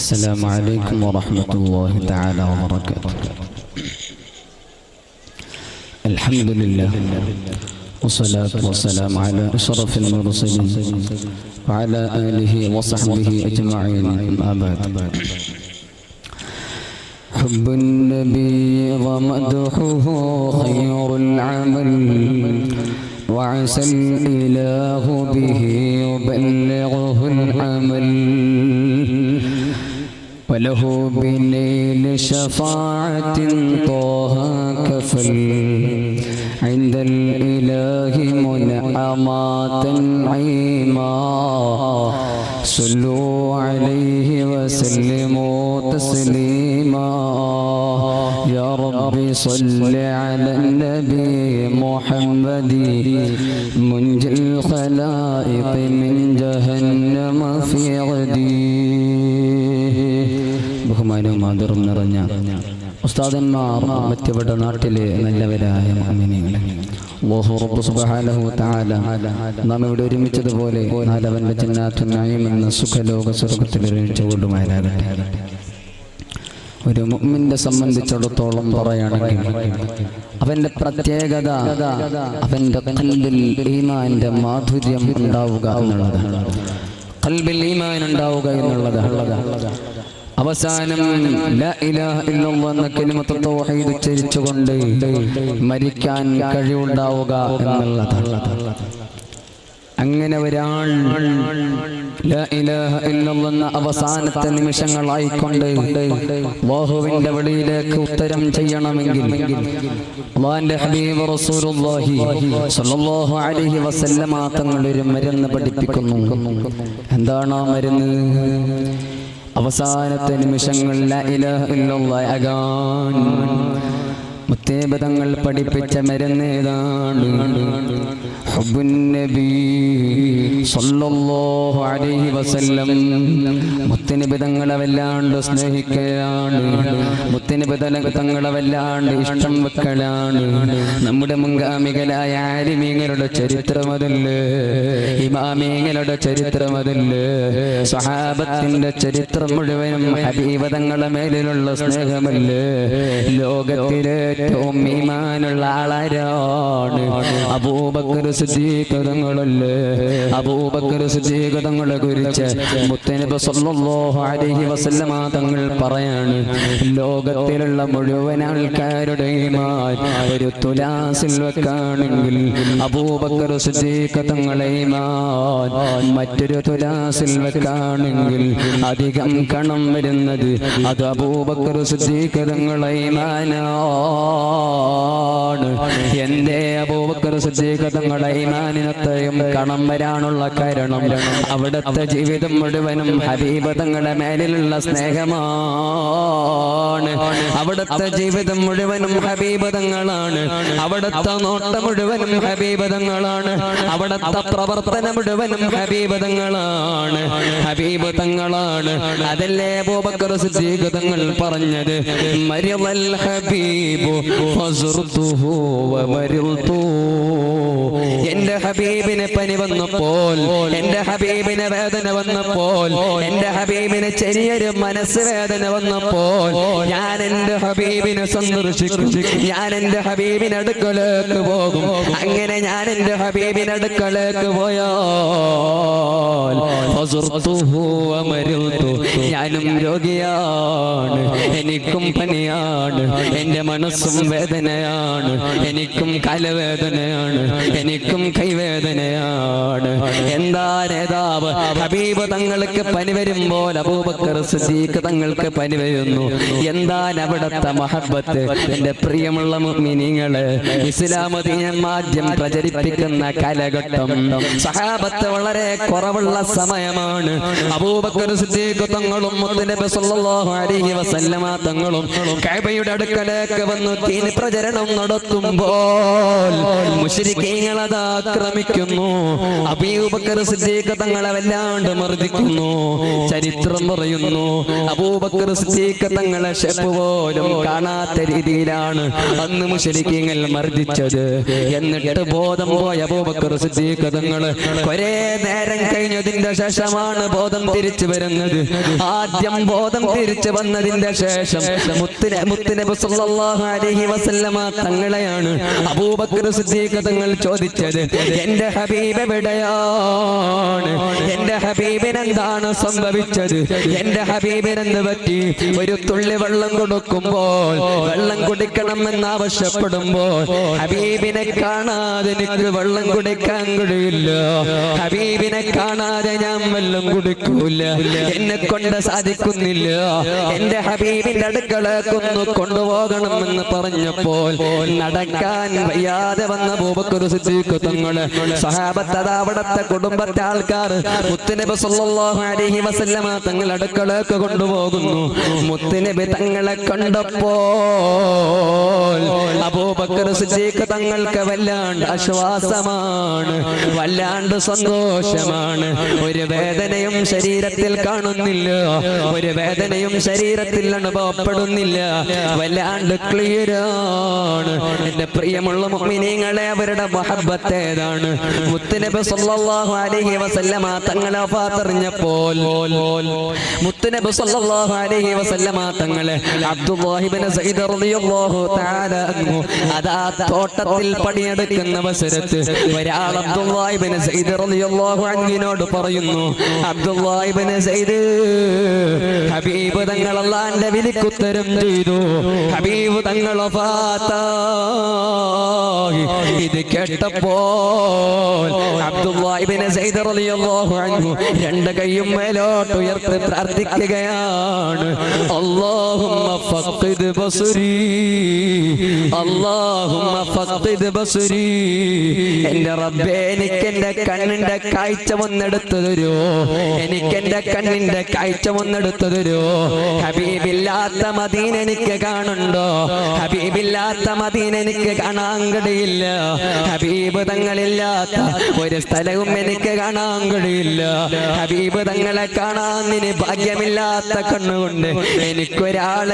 السلام عليكم ورحمة الله تعالى وبركاته. الحمد لله والصلاة والسلام على أشرف المرسلين وعلى آله وصحبه أجمعين. بعد. حب النبي ومدحه خير العمل وعسى الإله به وله بنيل شفاعة طه كفل. عند الإله منعمات عيما. صلوا عليه وسلموا تسليما. يا رب صل على النبي محمد. منجي الخلائق من جهنم في غدي ബഹുമാനവും നിറഞ്ഞ ഉസ്താദന്മാർ മറ്റവിടെ നാട്ടിലെ നല്ലവരായ തആല നാം ഇവിടെ ഒരുമിച്ചതുപോലെ നാലവന്റെ ചിന്നാത്തുനായും എന്ന സുഖലോക സ്വർഗത്തിൽ ഒരുമിച്ച് കൊണ്ടുമാരാകട്ടെ ഒരു മുമ്മിന്റെ സംബന്ധിച്ചിടത്തോളം പറയുകയാണെങ്കിൽ അവന്റെ പ്രത്യേകത അവന്റെ കല്ലിൽ ഈമാന്റെ മാധുര്യം ഉണ്ടാവുക എന്നുള്ളത് കൽബിൽ ഈമാൻ ഉണ്ടാവുക എന്നുള്ളതാണ്. അവസാനം എന്ന കലിമത്ത് തൗഹീദ് ഉച്ചരിച്ചുകൊണ്ട് മരിക്കാൻ കഴിവുണ്ടാവുക എന്നുള്ളതാണ്. അങ്ങനെ ഒരാൾ എന്ന അവസാനത്തെ നിമിഷങ്ങളായിക്കൊണ്ട് അല്ലാഹുവിന്റെ വെളിയിലേക്ക് ഉത്തരം ചെയ്യണമെങ്കിൽ തങ്ങൾ ഒരു മരുന്ന് പഠിപ്പിക്കുന്നു. എന്താണ് ആ മരുന്ന്? അവസാനത്തെ നിമിഷങ്ങളിൽ ലാ മുത്തേബതങ്ങൾ പഠിപ്പിച്ച തങ്ങളെ വല്ലാണ്ട് സ്നേഹിക്കലാണ് മുത്തനബി തങ്ങളെ വല്ലാണ്ട് ഇഷ്ടം വെക്കലാണ്. നമ്മുടെ മുൻഗാമികളായ ആരിമീങ്ങളുടെ ചരിത്രം അതല്ലേ ഇമാമീങ്ങളുടെ ചരിത്രം അതല്ലേ സഹാബത്തിന്റെ ചരിത്രം മുഴുവനും ഹബീബ മേലിലുള്ള സ്നേഹമല്ലേ? ലോകത്തിലെ ഏറ്റവും ഈമാനുള്ള ആളാരാണ്. അബൂബക്കർ സിദ്ദീഖതങ്ങളല്ലേ അബൂബക്കർ സിദ്ദീഖതങ്ങളെ കുറിച്ച് മുത്തനബി സല്ലല്ലാഹു അലൈഹി വസല്ലമ തങ്ങൾ പറയാണ്. ലോകത്തിലുള്ള മുഴുവൻ ആൾക്കാരുടെയും ഒരു തുലാസിൽ വെക്കാണെങ്കിൽ അബൂബക്കർ ഈമാൻ മറ്റൊരു തുലാസിൽ വെക്കാണെങ്കിൽ അധികം കണം വരുന്നത് അത് അബൂബക്കർ സിദ്ദീഖ് തങ്ങളെ ഈമാനാണ് എന്റെ അബൂബക്കർ സിദ്ദീഖ് തങ്ങളുടെ ഈമാനിനത്തെയും കണം വരാനുള്ള കാരണം അവിടുത്തെ ജീവിതം മുഴുവനും ഹബീബ് തങ്ങളുടെ മേലിലുള്ള സ്നേഹമാണ് അവിടുത്തെ ജീവിതം മുഴുവനും ഹബീബതങ്ങളാണ്. അവിടുത്തെ നോട്ടം മുഴുവനും ഹബീബതങ്ങളാണ്. അവിടുത്തെ പ്രവർത്തനം മുഴുവനും ഹബീബതങ്ങളാണ്. ഹബീബതങ്ങളാണ്. അതല്ലേ അബൂബക്കർ സിദ്ദീഖ് തങ്ങൾ പറഞ്ഞത്? മരിവൽ ഹബീബു എന്റെ ഹബീബിനെ പനി വന്നപ്പോൾ എന്റെ ഹബീബിന് വേദന വന്നപ്പോൾ എന്റെ ഹബീബിന് ചെറിയൊരു മനസ്സ് വേദന വന്നപ്പോൾ ഞാൻ എന്റെ ഹബീബിനെ സന്ദർശിക്കും. ഞാൻ എന്റെ ഹബീബിന് അടുക്കലേക്ക് പോകും. അങ്ങനെ ഞാൻ എന്റെ ഹബീബിന് അടുക്കലേക്ക് വമരിൽതു ഞാനും രോഗിയാണ്. എനിക്കും പനിയാണ്. എന്റെ മനസ്സും വേദനയാണ്. എനിക്കും കലവേദനയാണ്. എനിക്കും കൈവേദനയാണ്. എന്താ നേതാവ് ഹബീബ് തങ്ങൾക്ക് പനി വരുമ്പോൾ അബൂബക്കർ സിദ്ദീഖ് തങ്ങൾക്ക് പനി വരുന്നു. എന്താണ് അവിടുത്തെ മഹബത്ത് എന്റെ പ്രിയമുള്ള മുഅ്മിനീങ്ങളെ. ഇസ്ലാം മാധ്യം പ്രചരിപ്പിക്കുന്ന കാലഘട്ടം. സഹാബത്ത് വളരെ കുറവുള്ള സമയമാണ്. അബൂബക്കർ സിദ്ദീഖ് തങ്ങളും അലൈഹി വസല്ലമ തങ്ങളും കഅബയുടെ അടുക്കലേക്ക് വന്നു തീൻ പ്രചരണം നടത്തുമ്പോൾ മുശ്രിക്കീങ്ങൾ ആക്രമിക്കുന്നു. അബൂബക്കർ സിദ്ദീഖ് തങ്ങളെ വല്ലാണ്ട് മർദ്ദിക്കുന്നു. ചരിത്രം പറയുന്നു. അബൂബക്കർ സിദ്ദീഖ് തങ്ങളെ ഷെപ്പ് പോലും കാണാത്ത രീതിയിലാണ് അന്ന് മുശ്രിക്കീങ്ങൾ മർദ്ദിച്ചത്. എന്നിട്ട് ബോധം പോയ അബൂബക്കർ സിദ്ദീഖ് തങ്ങൾ കുറേ നേരം കഴിഞ്ഞതിന്റെ ശേഷമാണ് ബോധം തിരിച്ചു വരുന്നത്. ആദ്യം ബോധം തിരിച്ചു വന്നതിന്റെ ശേഷം മുത്തിനെ മുത്തിനെ അലൈഹി വസല്ലമ തങ്ങളെയാണ് അബൂബക്കർ സിദ്ദീഖ് തങ്ങൾ ചോദിച്ചത്. എന്റെ ഹബീബ് എവിടെയാണ്? എന്റെ ഹബീബിനെന്താണ് സംഭവിച്ചത്? എന്റെ ഹബീബിനെന്ത് പറ്റി? ഒരു തുള്ളി വെള്ളം കൊടുക്കുമ്പോൾ വെള്ളം കുടിക്കണമെന്ന് ആവശ്യപ്പെടുമ്പോൾ ഹബീബിനെ കാണാതെ എനിക്ക് വെള്ളം കുടിക്കാൻ കഴിയില്ല. ഹബീബിനെ കാണാതെ ഞാൻ വെള്ളം കുടിക്കൂല. എന്നെ കൊണ്ട് സാധിക്കുന്നില്ല. എന്റെ ഹബീബിന്റെ അടുക്കളക്കൊന്ന് കൊണ്ടുപോകണമെന്ന് പറഞ്ഞപ്പോൾ നടക്കാൻ വയ്യാതെ വന്ന ബൂബക്കൊരു സിദ്ദീഖ് തങ്ങൾ സഹാബത്ത് അവിടത്തെ കുടുംബത്തെ ആൾക്കാർ മുത്തുനബി സല്ലല്ലാഹു അലൈഹി വസല്ലമ തങ്ങൾ അടുക്കളക്ക് കൊണ്ടുപോകുന്നു. മുത്തുനബി തങ്ങളെ കണ്ടപ്പോൾ അബൂബക്കർ തങ്ങൾക്ക് വല്ലാണ്ട് ആശ്വാസമാണ് വല്ലാണ്ട് സന്തോഷമാണ്. ഒരു വേദനയും ശരീരത്തിൽ കാണുന്നില്ല ഒരു വേദനയും ശരീരത്തിൽ അനുഭവപ്പെടുന്നില്ല. വല്ലാണ്ട് ക്ലിയറാണ് എന്റെ പ്രിയമുള്ള മുഅ്മിനീങ്ങളെ അവരുടെ മഹബത്ത് ഏതാണ്? മുത്തുനബി സല്ലല്ലാഹു അലൈഹി വസല്ലമ തങ്ങളെ വഫാത്തറിഞ്ഞപ്പോൾ മുത്തുനബി സല്ലല്ലാഹു അലൈഹി വസല്ലമ തങ്ങളെ തോട്ടത്തിൽ പണിയെടുക്കുന്ന അവസരത്ത് ഒരാൾ അബ്ദുല്ലാഹിബ്നു പറയുന്നു ഹബീബ് തങ്ങൾ അള്ളാന്റെ വിളിക്കുത്തരം ചെയ്തു ഹബീബ് തങ്ങൾ. ഇത് കേട്ടപ്പോൾ അബ്ദുല്ലാഹിബ്നു രണ്ട് കൈയും മേലോട്ട് ഉയർത്തി പ്രാർത്ഥിക്കുകയാണ് അല്ലാഹുമ്മ فقد بصري اللهم ഫഖിദ് بصري എന്റെ റബ്ബേ എനിക്ക് എന്റെ കണ്ണിന്റെ കാഴ്ച ഒന്നെടുത്തു തരൂ. എനിക്ക് എന്റെ കണ്ണിന്റെ കാഴ്ച ഒന്നെടുത്തു തരൂ. ഹബീബില്ലാത്ത മദീന എനിക്ക് കാണുണ്ടോ ഹബീബില്ലാത്ത മദീന എനിക്ക് കാണാൻ കഴിയില്ല ഹബീബ് തങ്ങളില്ലാത്ത ഒരു സ്ഥലവും എനിക്ക് കാണാൻ കഴിയില്ല ഹബീബ് തങ്ങളെ കാണാൻ ഇനി ഭാഗ്യമില്ലാത്ത കണ്ണുകൊണ്ട്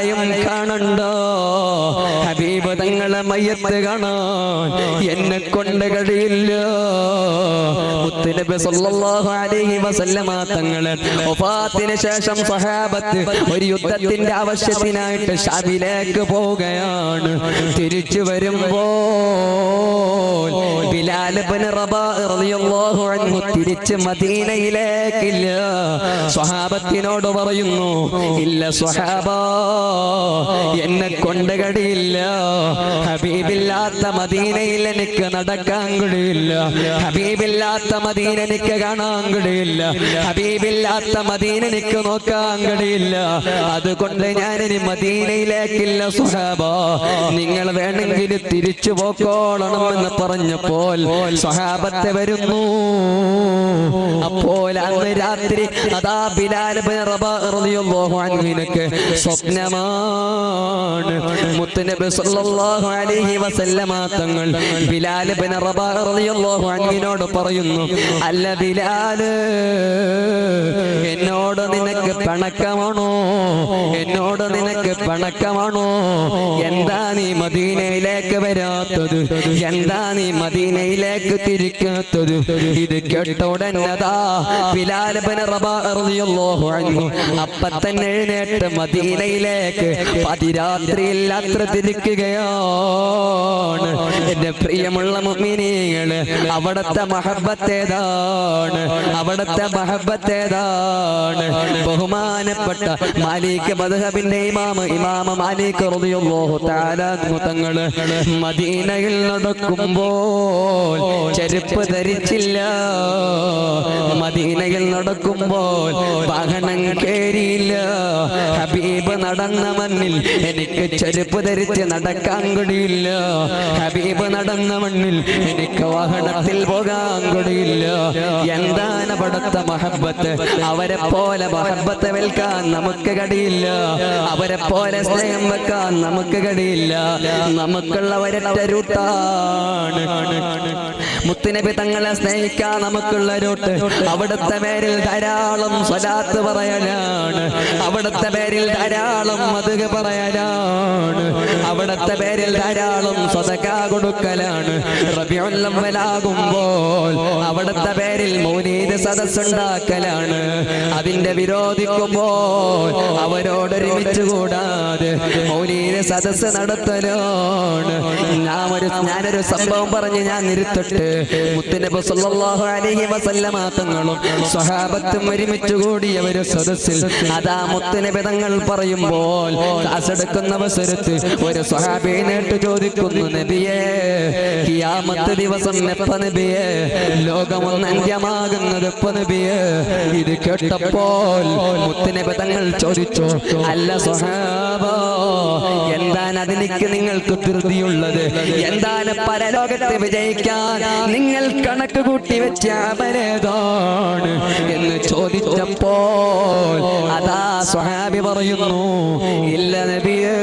എനിക്കൊരാളെയും കാണുണ്ടോ? ഹബീബ് തങ്ങളെ മയ്യത്ത് കാണാൻ എന്നെ കൊണ്ട് കഴിയില്ല. മുത്തുനബി സല്ലല്ലാഹു അലൈഹി വസല്ലമ തങ്ങളെ വഫാത്തിന് ശേഷം സഹാബത്ത് ഒരു യുദ്ധത്തിന്റെ ആവശ്യത്തിനായിട്ട് ഷാബിലേക്ക് പോവുകയാണ്. തിരിച്ചു വരുമ്പോൾ ബിലാൽ ഇബ്നു റബാഹ് റളിയല്ലാഹു അൻഹു തിരിച്ച് മദീനയിലേക്കില്ല. സ്വഹാബത്തിനോട് പറയുന്നു ഇല്ല സ്വഹാബ എന്നെ കൊണ്ട് കഴിയില്ല. ഹബീബില്ലാത്ത മദീനയിൽ എനിക്ക് നടക്കാൻ കഴിയില്ല ഹബീബില്ലാത്ത മദീന എനിക്ക് കാണാൻ കഴിയില്ല ഹബീബില്ലാത്ത മദീന എനിക്ക് നോക്കാൻ കഴിയില്ല അതുകൊണ്ട് ഞാൻ ഇനി മദീനയിലേക്കില്ല സുഹാബ. നിങ്ങൾ വേണമെങ്കിൽ തിരിച്ചു പോക്കോളണം എന്ന് പറഞ്ഞപ്പോൾ സ്വഹാബത്തെ വരുന്നു. അപ്പോൾ അന്ന് രാത്രി അതാ ബിലാൽ സ്വപ്നമാണ്. മുത്തുനബി സല്ലല്ലാഹു അലൈഹി വസല്ലമ തങ്ങൾ ബിലാൽ ഇബ്നു റളിയല്ലാഹു പറയുന്നു അല്ല ബിലാൽ എന്നോട് നിനക്ക് പണക്കമാണോ? എന്നോട് നിനക്ക് പണക്കമാണോ? എന്താ നീ മദീനയിലേക്ക് വരാത്തത്? എന്താ നീ മദീനയിലേക്ക് തിരിക്കാത്തത്? ഇത് കേട്ട ഉടനതാ ബിലാൽ ഇബ്നു റബാഹ് റളിയല്ലാഹു അൻഹു. അപ്പ തന്നെ എഴുന്നേറ്റ് മദീനയിലേക്ക് പതിരാത്രിയിൽ യാത്ര തിരിക്കുകയാണ് എന്റെ പ്രിയമുള്ള മുഅ്മിനീങ്ങൾ അവിടത്തെ മഹബത്തേതാണ്. അവിടത്തെ മഹബത്തേതാണ്. ബഹുമാനപ്പെട്ട മാലിക് മദ്ഹബിന്റെ ഇമാമ ഇമാമ മാലിക് തങ്ങൾ മദീനയിൽ നടക്കുമ്പോൾ ചെരുപ്പ് ധരിച്ചില്ല. മദീനയിൽ നടക്കുമ്പോൾ വാഹനം കയറിയില്ല ഹബീബ് നടന്ന മണ്ണിൽ എനിക്ക് ചെരുപ്പ് ധരിച്ച് നടക്കാൻ കൂടിയില്ല ഹബീബ് നടന്ന മണ്ണിൽ എനിക്ക് വാഹനത്തിൽ പോകാൻ കൂടിയില്ല എന്താണ് പടത്ത മഹബത്ത്? അവരെ പോലെ മഹബത്ത് വിൽക്കാൻ നമുക്ക് കടിയില്ല. അവരെ പോലെ സ്നേഹം വെക്കാൻ നമുക്ക് കടിയില്ല. നമുക്കുള്ള ഒരൊറ്റ രൂട്ടാണ് മുത്തുനബി തങ്ങളെ സ്നേഹിക്കാൻ നമുക്കുള്ള രൂട്ട് അവിടുത്തെ പേരിൽ ധാരാളം സ്വലാത്ത് പറയാനാണ്. അവിടുത്തെ പേരിൽ ധാരാളം മതുക പറയലാണ് അവിടുത്തെ പേരിൽ ധാരാളം സ്വതക കൊടുക്കലാണ്. റബിയുള്ളവലാകുമ്പോൾ അവിടുത്തെ പേരിൽ മൗനീദ് സദസ്സുണ്ടാക്കലാണ്. അതിന്റെ വിരോധിക്കുമ്പോൾ അവരോടൊരുമിച്ച് കൂടാതെ മോനീത് സദസ്സ് നടത്തലാണ്. ഞാൻ ഒരു ഞാനൊരു സംഭവം പറഞ്ഞ് ഞാൻ നിരുത്തിട്ട്. മുത്തുനബി സല്ലല്ലാഹു അലൈഹി വസല്ലമ തങ്ങളും സ്വഹാബത്തും ഒരുമിച്ച് കൂടിയ ഒരു സദസ്സിൽ അതാ മുത്തുനബി തങ്ങൾ പറയുമ്പോൾ അസെടുക്കുന്ന അവസരത്ത് ഒരു സ്വഹാബി നേട്ട് ചോദിക്കുന്നു നബിയേ കിയാമത്ത് ദിവസം എപ്പ ലോകമൊന്ന് അന്ത്യമാകുന്നത് എപ്പ ഇത് കേട്ടപ്പോൾ മുത്തുനബി തങ്ങൾ ചോദിച്ചു അല്ല സ്വഹാബ എന്താണ് അതിലേക്ക് നിങ്ങൾക്ക് ധൃതിയുള്ളത്? എന്താണ് പരലോകത്ത് വിജയിക്കാൻ നിങ്ങൾ കണക്ക് കൂട്ടി വെച്ച അവരേതാണ് എന്ന് ചോദിച്ചപ്പോൾ അതാ സ്വഹാബി പറയുന്നു ഇല്ല നബിയേ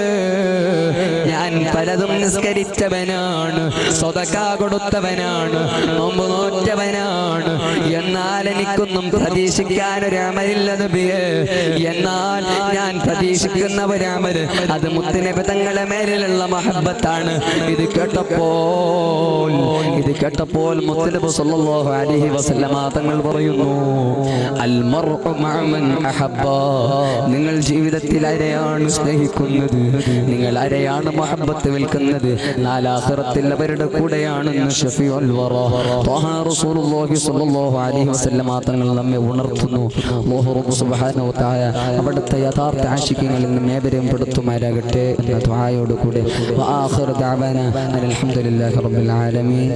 പലതും നിസ്കരിച്ചവനാണ്. സ്വതക്ക കൊടുത്തവനാണ്. നോമ്പ് നോറ്റവനാണ്. എന്നാൽ എനിക്കൊന്നും പ്രതീക്ഷിക്കാൻ ഒരു അമലില്ല നബിയേ. എന്നാൽ ഞാൻ പ്രതീക്ഷിക്കുന്ന ഒരു അമൽ അത് മുത്തിനെ തങ്ങളെ മേലിലുള്ള മഹബത്താണ്. ഇത് കേട്ടപ്പോൾ ഇത് കേട്ടപ്പോൾ മുത്തുനബി സല്ലല്ലാഹു അലൈഹി വസല്ലമ തങ്ങൾ പറയുന്നു അൽ മർഉ അഹബ്ബ. നിങ്ങൾ ജീവിതത്തിൽ ആരെയാണ് സ്നേഹിക്കുന്നത്. നിങ്ങൾ ആരെയാണ് മഹബത്ത് വിൽക്കുന്നത്. നാലാഖിറത്തിൽ അവരുടെ കൂടെയാണെന്ന് വസല്ലം തങ്ങൾ നമ്മെ ഉണർത്തുന്നു. തആല അവിടുത്തെ യഥാർത്ഥ ആശിക്യങ്ങളിൽ നിന്ന് ഏവരെയും പെടുത്തുമാരാകട്ടെ എന്ന ദ്വായോട് കൂടെ. വആഖിറ ദഅവാന അൽഹംദുലില്ലാഹി റബ്ബിൽ ആലമീൻ.